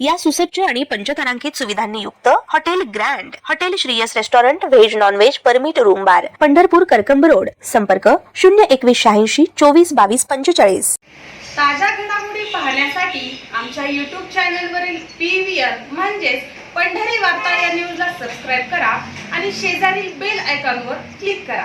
या सुसज्ज आणि पंचतारांकित सुविधांनी युक्त hotel grand hotel Shriyas restaurant veg non veg permit room bar. Pandharpur Karkamb road. संपर्क शून्य एकवीस शहाऐंशी चोवीस बावीस पंचेचाळीस. ताज्या घडामोडी पाहण्यासाठी आमच्या यूट्यूब चॅनलवरील पी व्ही आर म्हणजेच पंढरी वार्ता या न्यूजला सबस्क्राईब करा आणि शेजारील बेल आयकॉनवर क्लिक करा.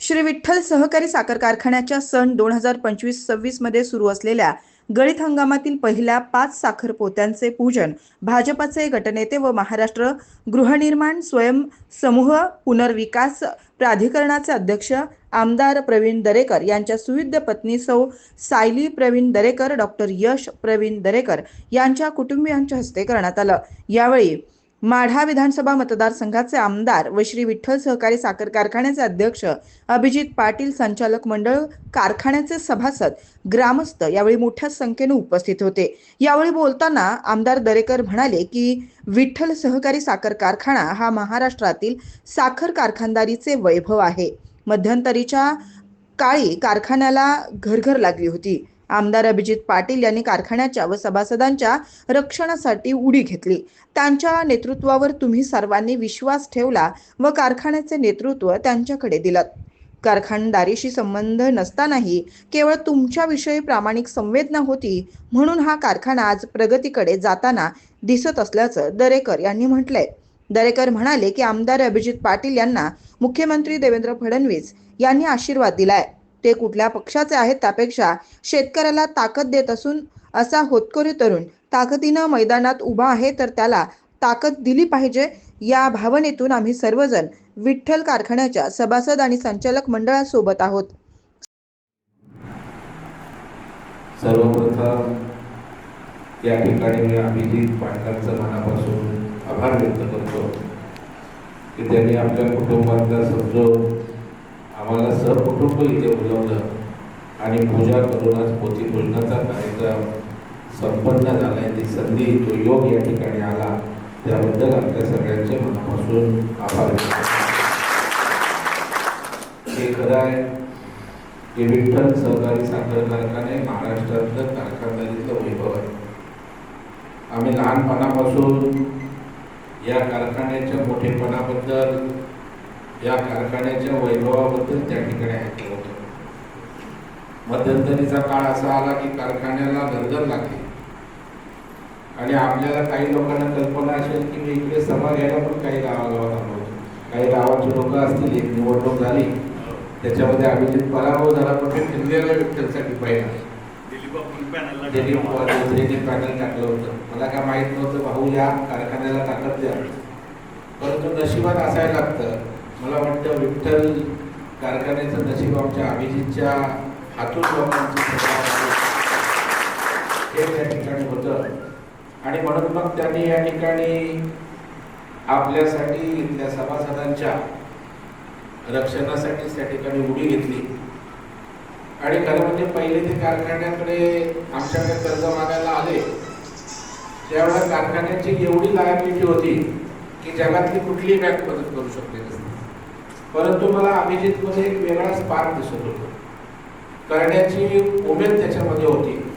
श्री विठ्ठल सहकारी साखर कारखान्याच्या सन दोन हजार पंचवीस सव्वीसमध्ये सुरू असलेल्या गळीत हंगामातील पहिल्या पाच साखर पोत्यांचे पूजन भाजपाचे गटनेते व महाराष्ट्र गृहनिर्माण स्वयं समूह पुनर्विकास प्राधिकरणाचे अध्यक्ष आमदार प्रवीण दरेकर यांच्या सुविद्य पत्नी सौ सायली प्रवीण दरेकर डॉक्टर यश प्रवीण दरेकर यांच्या कुटुंबियांच्या हस्ते करण्यात आलं. यावेळी माढा विधानसभा मतदारसंघाचे आमदार व श्री विठ्ठल सहकारी साखर कारखान्याचे अध्यक्ष अभिजित पाटील संचालक मंडळ कारखान्याचे सभासद ग्रामस्थ यावेळी मोठ्या संख्येने उपस्थित होते. यावेळी बोलताना आमदार दरेकर म्हणाले की विठ्ठल सहकारी साखर कारखाना हा महाराष्ट्रातील साखर कारखानदारीचे वैभव आहे. मध्यंतरीच्या काळी कारखान्याला घरघर लागली होती. आमदार अभिजित पाटील यांनी कारखान्याच्या व सभासदांच्या रक्षणासाठी उडी घेतली. त्यांच्या नेतृत्वावर तुम्ही सर्वांनी विश्वास ठेवला व कारखान्याचे नेतृत्व त्यांच्याकडे दिलं. कारखानदारीशी संबंध नसतानाही केवळ तुमच्याविषयी प्रामाणिक संवेदना होती म्हणून हा कारखाना आज प्रगतीकडे जाताना दिसत असल्याचं दरेकर यांनी म्हटलंय. दरेकर म्हणाले की आमदार अभिजित पाटील यांना मुख्यमंत्री देवेंद्र फडणवीस यांनी आशीर्वाद दिलाय. ते कुठल्या पक्षाचे आहेत त्यापेक्षा शेतकऱ्याला ताकद देत असून असा होतकरी तरुण ताकदीनं मैदानात उभा आहे तर त्याला ताकद दिली पाहिजे या भावनेतून आम्ही सर्वजण विठ्ठल कारखान्याच्या सभासद आणि संचालक मंडळासोबत आहोत. सर्वप्रथम या ठिकाणी मी अभिजित पाटलांचं मनापासून आभार व्यक्त करतो की त्यांनी आपल्या कुटुंबातला समजून आम्हाला सहकुटुंब इथे बोलवलं. आणि पूजा करूनच पोथी पूजनाचा कार्यक्रम संपन्न झाला आहे ती संधी तो योग या ठिकाणी आला. त्याबद्दल आपल्या सगळ्यांचे मनापासून आभार. हे खरं आहे. की विठ्ठल सहकारी साखर कारखाने महाराष्ट्रातलं कारखानदारीचं वैभव आहे. आम्ही लहानपणापासून या कारखान्याच्या मोठेपणाबद्दल या कारखान्याच्या वैभवाबद्दल त्या ठिकाणी ऐकलं होतं. मध्यंतरीचा काळ असा आला की कारखान्याला गरगर लागली. आणि आपल्याला काही लोकांना कल्पना असेल की मी इकडे सभा घ्यायला पण काही गावागावात आलो होतो. काही गावाची लोक असतील एक निवडणूक झाली. त्याच्यामध्ये अभिजित पराभव झाला पण मी फिरलेला पहिला. दिलीप पॅनल टाकलं होतं. मला काय माहीत नव्हतं भाऊ या कारखान्याला ताकद द्या. परंतु नशिबात असायला लागतं. मला वाटतं विठ्ठल कारखान्याचं नशीब आमच्या अभिजितच्या हातून हे त्या ठिकाणी होतं. आणि म्हणून मग त्यांनी या ठिकाणी आपल्यासाठी इथल्या सभासदांच्या रक्षणासाठी त्या ठिकाणी उडी घेतली. आणि खरं म्हणजे पहिले ते कारखान्याकडे आमच्याकडे कर्ज मागायला आले त्यावेळेला कारखान्याची एवढी लायबिलिटी होती की जगातली कुठलीही बँक मदत करू शकते नसते. परंतु मला अभिजितमध्ये एक वेगळा स्पार्क दिसत होतो. करण्याची उमेद त्याच्यामध्ये होती.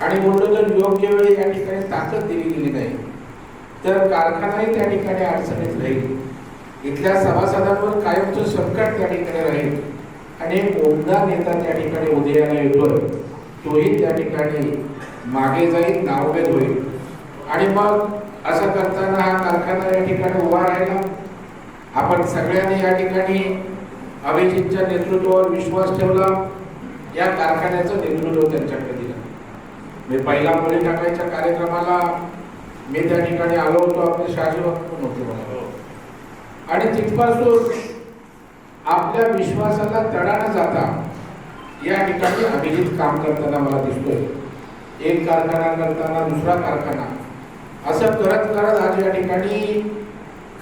आणि म्हणून जर योग्य वेळी या ठिकाणी ताकद दिली गेली नाही. तर कारखानाही त्या ठिकाणी अडचणीत राहील. इथल्या सभासदांवर कायमचं संकट त्या ठिकाणी राहील. आणि एक उमदा नेता त्या ठिकाणी उदयाला येतोय. तोही त्या ठिकाणी मागे जाईल नावभेद होईल. आणि मग असं करताना हा कारखाना या ठिकाणी उभा राहिला. आपण सगळ्यांनी या ठिकाणी अभिजितच्या नेतृत्वावर विश्वास ठेवला. या कारखान्याचं नेतृत्व त्यांच्याकडे दिलं. मी पहिला मुली टाकायच्या कार्यक्रमाला मी त्या ठिकाणी आलो होतो आपले पण होते मला. आणि तिथपासून आपल्या विश्वासाला तडा न जाता या ठिकाणी अभिजित काम करताना मला दिसतोय. एक कारखाना करताना दुसरा कारखाना. असं करत करत आज या ठिकाणी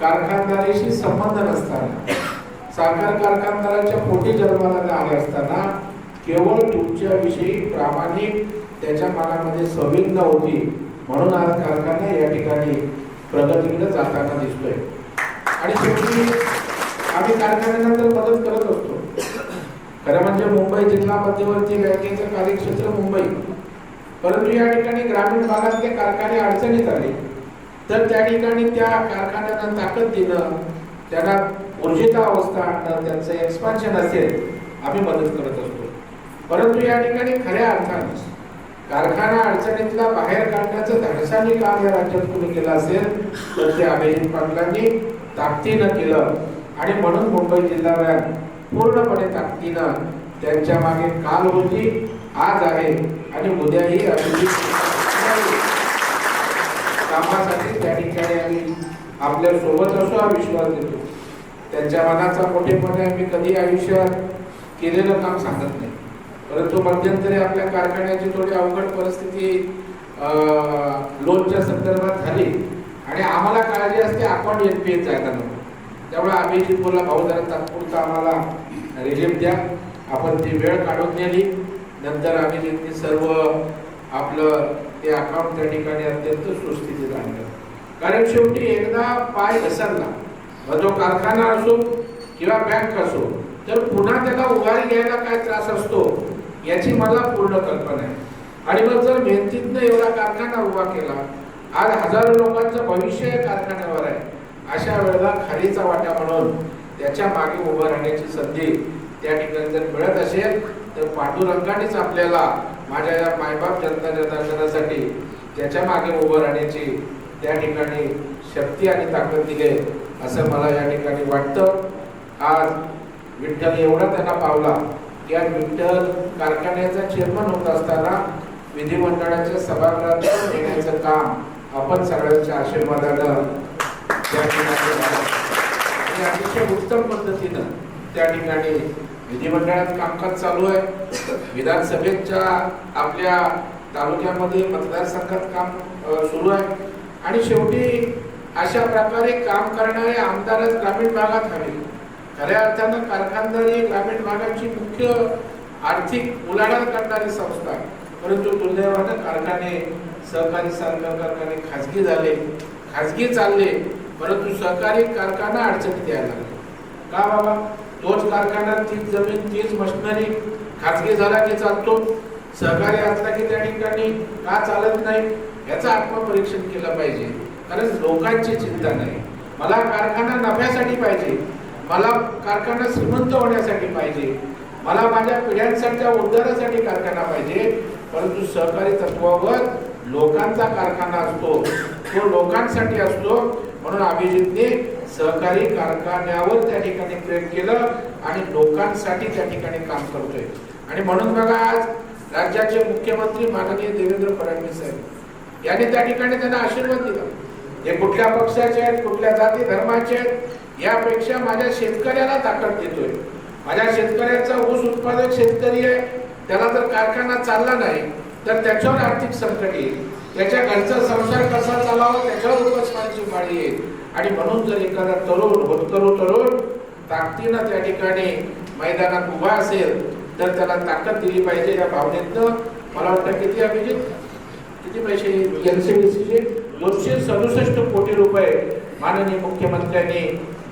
कारखानदारीशी संबंध नसताना साखर कारखानदाराच्या पोटी जन्माला आले असताना केवळ तुमच्याविषयी प्रामाणिक त्याच्या मनामध्ये संवेदना होती. म्हणून आज कारखाना या ठिकाणी प्रगतीकडे जाताना दिसतोय. आणि शेवटी आम्ही कारखान्यानंतर मदत करत असतो. खरं म्हणजे मुंबई जिल्हा मध्यवर्ती बँकेचं कार्यक्षेत्र मुंबई. परंतु या ठिकाणी ग्रामीण भागातले कारखाने अडचणीत आले. तर त्या ठिकाणी त्या कारखान्यांना ताकद देणं त्यांना ऊर्जिता अवस्था आणणं त्यांचं एक्सपान्शन असेल आम्ही मदत करत असतो. परंतु या ठिकाणी खऱ्या अर्थाने कारखाना अडचणीतला बाहेर काढण्याचं धाडसाने काम या राज्यात कुणी केलं असेल तर ते अभिजित पाटलांनी ताकदीनं केलं. आणि म्हणून मुंबई जिल्हा बँक पूर्णपणे ताकदीनं त्यांच्या मागे काल होती आज आहे. आणि उद्याही अभिजित कामासाठी त्या ठिकाणी आम्ही आपल्यासोबत असो हा विश्वास देतो. त्यांच्या मनाचा मोठेपणे आम्ही कधी आयुष्यात केलेलं काम सांगत नाही. परंतु मध्यंतरी आपल्या कारखान्याची थोडी अवघड परिस्थिती लोनच्या संदर्भात झाली आणि आम्हाला काळजी असते आपण एन पी एस जायला नको. त्यामुळे आम्ही बोलला भाऊ जरा तात्पुरता आम्हाला रिलीफ द्या. आपण ती वेळ काढून नेली. नंतर आम्ही सर्व आपलं ते अकाउंट त्या ठिकाणी अत्यंत सुस्थितीत आणलं. कारण शेवटी एकदा पाय घसरला मग तो कारखाना असो किंवा बँक असो तर पुन्हा त्याला उभारी घ्यायला काय त्रास असतो याची मला पूर्ण कल्पना आहे. आणि मग जर मेहनतीतनं एवढा कारखाना उभा केला आज हजारो लोकांचं भविष्य या कारखान्यावर आहे. अशा वेळेला खालीचा वाटा म्हणून त्याच्यामागे उभं राहण्याची संधी त्या ठिकाणी जर मिळत असेल तर पांडुरंगानेच आपल्याला माझ्या या मायबाप जनता दर्शनासाठी त्याच्यामागे उभं राहण्याची त्या ठिकाणी शक्ती आणि ताकद दिले असं मला या ठिकाणी वाटतं. आज विठ्ठल एवढा त्यांना पावला की आज विठ्ठल कारखान्याचा चेअरमन होत असताना विधिमंडळाच्या सभागृहात येण्याचं काम आपण सगळ्यांच्या आशीर्वादानं त्या ठिकाणी अतिशय उत्तम पद्धतीनं त्या ठिकाणी विधिमंडळात कामकाज चालू आहे. विधानसभेच्या आपल्या तालुक्यामध्ये मतदारसंघात काम सुरू आहे. आणि शेवटी अशा प्रकारे काम करणारे आमदारच ग्रामीण भागात हवे. खऱ्या अर्थानं कारखानदारी ग्रामीण भागाची मुख्य आर्थिक उलाढाल करणारी संस्था आहे. परंतु दुर्दैवानं कारखाने सहकारी साखर कारखाने खाजगी झाले खाजगी चालले परंतु सहकारी कारखाना अडचणीत यायला लागले. का बाबा? तोच कारखाना तीच जमीन तीच मशिनरी. खाजगी झाला की चालतो. सहकारी असला की त्या ठिकाणी का चालत नाही याचं आत्मपरीक्षण केलं पाहिजे. कारण लोकांची चिंता नाही. मला कारखाना नफ्यासाठी पाहिजे. मला कारखाना श्रीमंत होण्यासाठी पाहिजे. मला माझ्या पिढ्यांसाठीच्या उद्धारासाठी कारखाना पाहिजे. परंतु सहकारी तत्वावर लोकांचा कारखाना असतो. तो लोकांसाठी असतो. म्हणून अभिजितने सहकारी कारखान्यावर त्या ठिकाणी प्रेम केलं आणि लोकांसाठी त्या ठिकाणी काम करतोय. आणि म्हणून बघा आज राज्याचे मुख्यमंत्री माननीय देवेंद्र फडणवीस साहेब यांनी त्या ठिकाणी त्यांना आशीर्वाद दिला. हे कुठल्या पक्षाचे आहेत कुठल्या जाती धर्माचे आहेत यापेक्षा माझ्या शेतकऱ्याला ताकद देतोय. माझ्या शेतकऱ्याचा ऊस उत्पादक शेतकरी आहे त्याला जर कारखाना चालला नाही तर त्याच्यावर आर्थिक संकट येईल. त्याच्या घरचा संसार कसा चालावा त्याच्यावर उपस्मानाची पाळी येईल आणि म्हणून जर एखादा तरुण होतकरू तरुण ताकदीनं त्या ठिकाणी मैदानात उभा असेल तर त्याला ताकद दिली पाहिजे या भावनेतनं. मला वाटतं किती अभिजित? किती पैसे? एनसीडीसीचे दोनशे सदुसष्ट कोटी रुपये माननीय मुख्यमंत्र्यांनी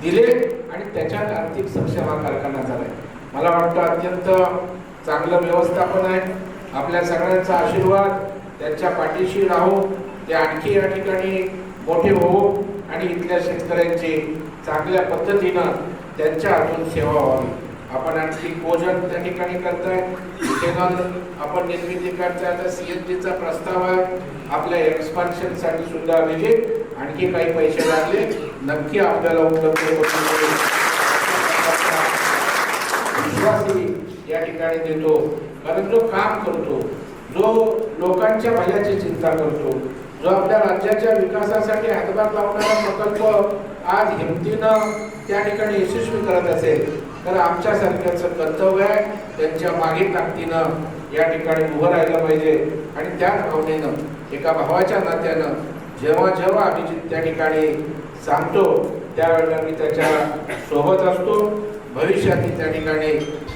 दिले आणि त्याच्यात आर्थिक सक्षम हा कारखाना झालाय. मला वाटतं अत्यंत चांगलं व्यवस्थापन आहे. आपल्या सगळ्यांचा आशीर्वाद. त्यांच्या पाठीशी राहू ते आणखी या ठिकाणी मोठे होऊ आणि इथल्या शेतकऱ्यांची चांगल्या पद्धतीनं त्यांच्या हातून सेवा व्हावी. आपण आणखी भोजन त्या ठिकाणी करताय. इथेनॉल आपण निर्मिती करताय. आता जीचा प्रस्ताव आहे. आपल्या एक्सपान्शनसाठी सुद्धा अभिजित आणखी काही पैसे लागले. नक्की आपल्याला उपलब्ध विश्वासही या ठिकाणी देतो. कारण जो काम करतो जो लोकांच्या भल्याची चिंता करतो जो आपल्या राज्याच्या विकासासाठी हातभार लावणारा प्रकल्प आज हिमतीनं त्या ठिकाणी यशस्वी करत असेल तर आमच्यासारख्याचं कर्तव्य आहे त्यांच्या मागे ताकदीनं या ठिकाणी उभं राहिलं पाहिजे. आणि त्याच भावनेनं एका भावाच्या नात्यानं जेव्हा जेव्हा अभिजित त्या ठिकाणी सांगतो त्यावेळेला मी त्याच्या सोबत असतो. भविष्यातील त्या ठिकाणी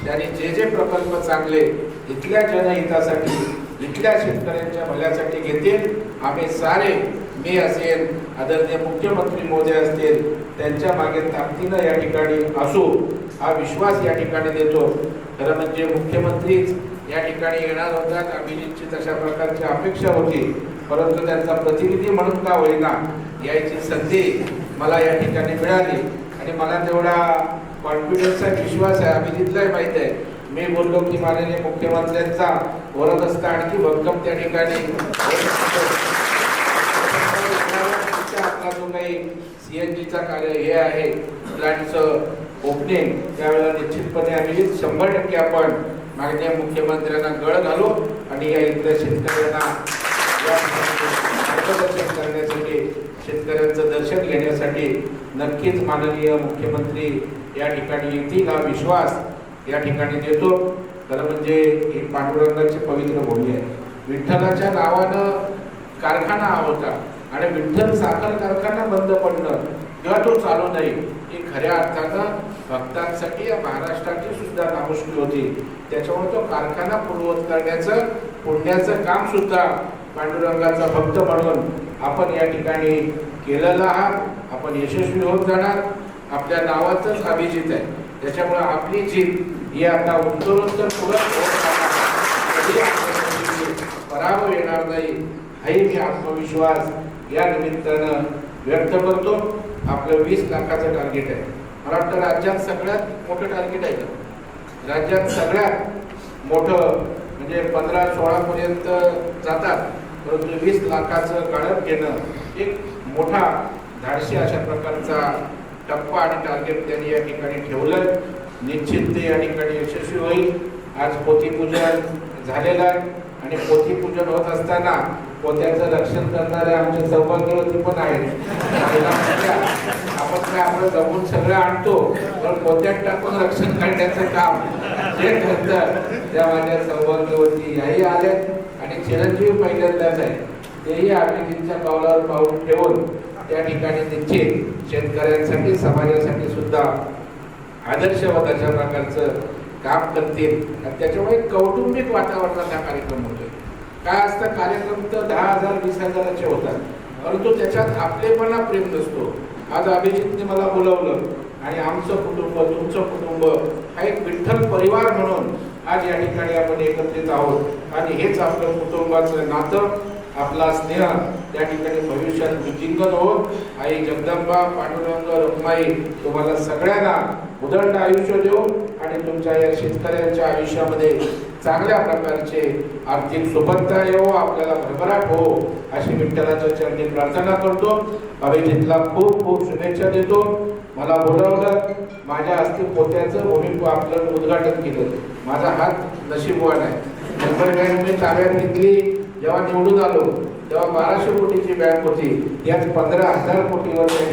त्यांनी जे जे प्रकल्प चांगले इथल्या जनहितासाठी इथल्या शेतकऱ्यांच्या भल्यासाठी घेतील. आम्ही सारे मी असेल आदरणीय मुख्यमंत्री मोदी असतील त्यांच्या मागे ताकदीनं या ठिकाणी असू हा विश्वास या ठिकाणी देतो. खरं म्हणजे मुख्यमंत्रीच या ठिकाणी येणार होतात अभिजितची तशा प्रकारची अपेक्षा होती. परंतु त्यांचा प्रतिनिधी म्हणून का होईना यायची संधी मला या ठिकाणी मिळाली. आणि मला तेवढा कॉन्फिडन्स आहे विश्वास आहे अभिजितलाही माहीत आहे. मी बोललो की माननीय मुख्यमंत्र्यांचा वरत असता आणखी भक्कम त्या ठिकाणी. आपला जो काही जीचा कार्य हे आहे. प्लॅनचं ओपनिंग. त्यावेळेला निश्चितपणे आम्ही शंभर टक्के आपण माननीय मुख्यमंत्र्यांना गळ घालू आणि या इथल्या शेतकऱ्यांना मार्गदर्शन करण्यासाठी शेतकऱ्यांचं दर्शन घेण्यासाठी नक्कीच माननीय मुख्यमंत्री या ठिकाणी येतील हा विश्वास. या ठिकाणी देतो. खरं म्हणजे ही पांडुरंगाची पवित्र भूमी आहे. विठ्ठलाच्या नावानं कारखाना हा होता आणि विठ्ठल साखर कारखाना बंद पडणं किंवा तो चालू नाही ही खऱ्या अर्थानं भक्तांसाठी या महाराष्ट्राची सुद्धा नामुष्की होती. त्याच्यामुळे तो कारखाना पूर्वत करण्याचं पुण्याचं काम सुद्धा पांडुरंगाचा भक्त म्हणून आपण या ठिकाणी केलेला आहात. आपण यशस्वी होत जाणार. आपल्या नावाचंच अभिजित आहे. त्याच्यामुळे आपली जीत ही आता उत्तरोत्तर पुढे पराभव येणार नाही हाही मी आत्मविश्वास या निमित्तानं व्यक्त करतो. आपलं वीस लाखाचं टार्गेट आहे. मला वाटतं राज्यात सगळ्यात मोठं टार्गेट आहे का? राज्यात सगळ्यात मोठं म्हणजे पंधरा सोळापर्यंत जातात. परंतु वीस लाखाचं काढत घेणं एक मोठा धाडशी अशा प्रकारचा टप्पा आणि टार्गेट त्यांनी या ठिकाणी ठेवलं निश्चित ते या ठिकाणी यशस्वी होईल. आज पोथीपूजन झालेलं आहे आणि पोथीपूजन होत असताना पोत्याचं रक्षण करणारे आमचे सौभाग्यवती पण आहेत. आपण काय आपलं जमून सगळं आणतो पण पोत्यात टाकून रक्षण करण्याचं काम जे करतं त्या माझ्या सौभाग्यवती याही आल्यात आणि चिरंजीवी पहिल्यांदाच आहे. तेही अभिजितच्या पावलावर पाऊल ठेवून त्या ठिकाणी निश्चित शेतकऱ्यांसाठी समाजासाठी सुद्धा आदर्शवत अशा प्रकारचं काम करतील. आणि त्याच्यामुळे कौटुंबिक वातावरणात हा कार्यक्रम होतोय. काय असतं कार्यक्रम तर दहा हजार वीस हजाराचे होतात. परंतु त्याच्यात आपलेपणा प्रेम नसतो. आज अभिजितने मला बोलवलं आणि आमचं कुटुंब तुमचं कुटुंब हा एक विठ्ठल परिवार म्हणून आज या ठिकाणी आपण एकत्रित आहोत. आणि हेच आपलं कुटुंबाचं नातं. आपला स्नेह त्या ठिकाणी भविष्यात वृद्धिंगत हो आई जगदंबा पांडुरंग रुक्माई तुम्हाला सगळ्यांना उदंड आयुष्य देऊ आणि तुमच्या या शेतकऱ्यांच्या आयुष्यामध्ये चांगल्या प्रकारचे आर्थिक सुबत्ता येवो आपल्याला भरभराट हो अशी विठ्ठलाच्या चरणी प्रार्थना करतो. अभिजितला खूप खूप शुभेच्छा देतो. मला बोलावलं माझ्या हस्ते पोत्याचं भूमी आपलं उद्घाटन केलं. माझा हात नशीबवान आहे. नंबर बँक मी ताब्यात घेतली. जेव्हा निवडून आलो तेव्हा बाराशे कोटीची बँक होती. यात पंधरा हजार कोटीवर त्या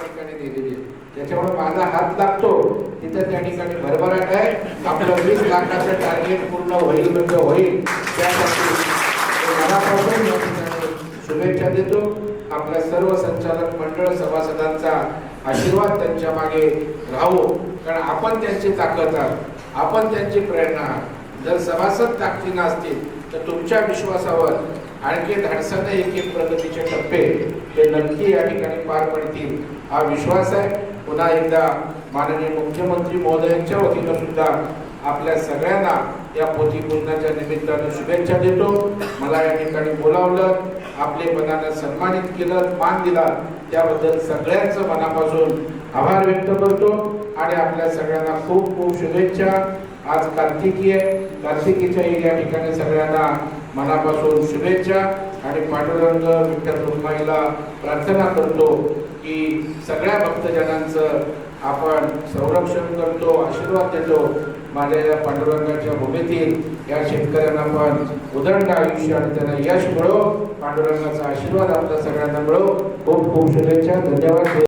ठिकाणी दिलेली त्याच्यामुळे माझा हात लागतो. तिथं त्या ठिकाणी भरभराट आहे. आपलं वीस लाखाचं टार्गेट पूर्ण होईल म्हणजे होईल. त्यासाठी मनापासून या ठिकाणी शुभेच्छा देतो. आपल्या सर्व संचालक मंडळ सभासदांचा आशीर्वाद त्यांच्या मागे राहू. कारण आपण त्यांची ताकद आहात. आपण त्यांची प्रेरणा आहात. जर सभासद ताकदीनं असतील तर तुमच्या विश्वासावर आणखी धाडसानं एक एक प्रगतीचे टप्पे हे नक्की या ठिकाणी पार पडतील. हा विश्वास आहे. पुन्हा एकदा माननीय मुख्यमंत्री महोदयांच्या वतीनं सुद्धा आपल्या सगळ्यांना या पोथी पूजनाच्या निमित्तानं शुभेच्छा देतो. मला या ठिकाणी बोलावलं आपले मनानं सन्मानित केलं मान दिला. त्याबद्दल सगळ्यांचं मनापासून आभार व्यक्त करतो आणि आपल्या सगळ्यांना खूप खूप शुभेच्छा. आज कार्तिकी आहे. कार्तिकीच्या या ठिकाणी सगळ्यांना मनापासून शुभेच्छा आणि पांडुरंग विठ्ठल रुक्माईला प्रार्थना करतो की सगळ्या भक्तजनांचं आपण संरक्षण करतो आशीर्वाद देतो. माझ्या या पांडुरंगाच्या भूमीतील या शेतकऱ्यांना पण उदंड आयुष्य आणि त्यांना यश मिळो. पांडुरंगाचा आशीर्वाद आपल्या सगळ्यांना मिळो. खूप खूप शुभेच्छा. धन्यवाद.